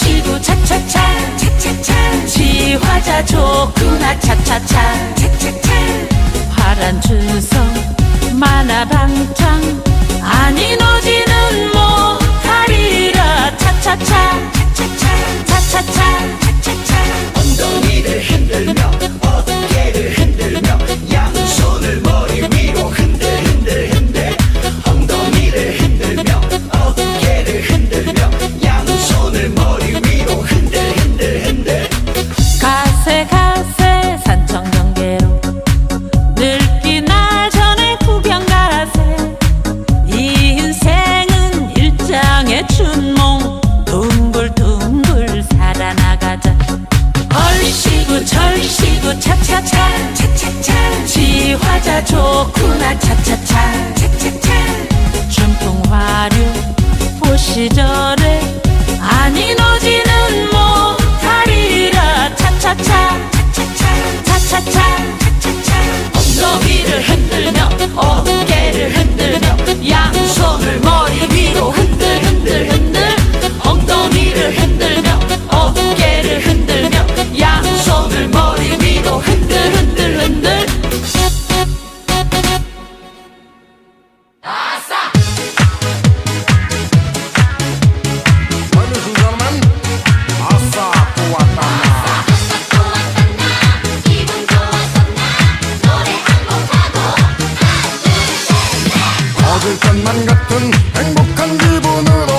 시도 차차차 차차차. 지화자 좋구나 차차차. 좋구나 차차차. 차차차 전통화류 보시죠. 천만 같은 행복한 기분으로